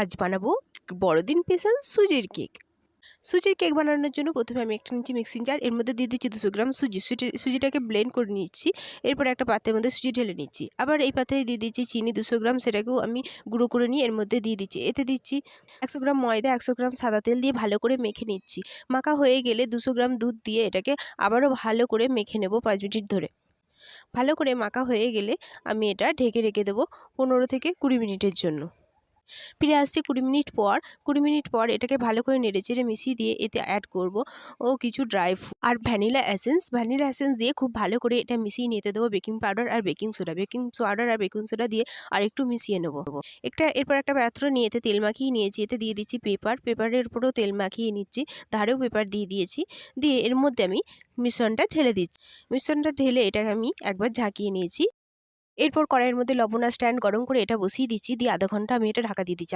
আজ বানাবো বড়দিন স্পেশাল সুজির কেক। সুজির কেক বানানোর জন্য প্রথমে আমি একটা নিচ্ছি মিক্সিং জার, এর মধ্যে দিয়ে দিচ্ছি দুশো গ্রাম সুজি। সুজি, সুজিটাকে ব্লেন্ড করে নিচ্ছি এরপর একটা পাত্রের মধ্যে সুজি ঢেলে নিচ্ছি আবার এই পাত্রে দিয়ে দিচ্ছি চিনি দুশো গ্রাম, সেটাকেও আমি গুঁড়ো করে নিয়ে এর মধ্যে দিয়ে দিচ্ছি। এতে দিচ্ছি একশো গ্রাম ময়দা, একশো গ্রাম সাদা তেল দিয়ে ভালো করে মেখে নিচ্ছি। মাখা হয়ে গেলে দুশো গ্রাম দুধ দিয়ে এটাকে আবারও ভালো করে মেখে নেব পাঁচ মিনিট ধরে। ভালো করে মাখা হয়ে গেলে আমি এটা ঢেকে রেখে দেবো পনেরো থেকে কুড়ি মিনিটের জন্য। ফিরে আসছি কুড়ি মিনিট পর। কুড়ি মিনিট পর এটাকে ভালো করে নেড়েচেড়ে মিশিয়ে দিয়ে এতে অ্যাড করব ও কিছু ড্রাই ফ্রুট আর ভ্যানিলা এসেন্স ভ্যানিলা এসেন্স দিয়ে খুব ভালো করে এটা মিশিয়ে নিতে দেবো বেকিং পাউডার আর বেকিং সোডা বেকিং পাউডার আর বেকিং সোডা দিয়ে আর একটু মিশিয়ে নেব। একটা এরপর একটা পাত্র নিয়ে এতে তেল মাখিয়ে নিয়েছি। এতে দিয়ে দিচ্ছি পেপার পেপারের উপরেও তেল মাখিয়ে নিচ্ছি। ধারেও পেপার দিয়ে দিয়েছি। দিয়ে এর মধ্যে আমি মিশ্রণটা ঢেলে দিচ্ছি। মিশ্রণটা ঢেলে এটাকে আমি একবার ঝাঁকিয়ে নিয়েছি। এরপর কড়াইয়ের মধ্যে লবণ আর স্ট্যান্ড গরম করে এটা বসিয়ে দিচ্ছি। দিয়ে আধা ঘণ্টা আমি এটা ঢাকা দিয়ে দিচ্ছি।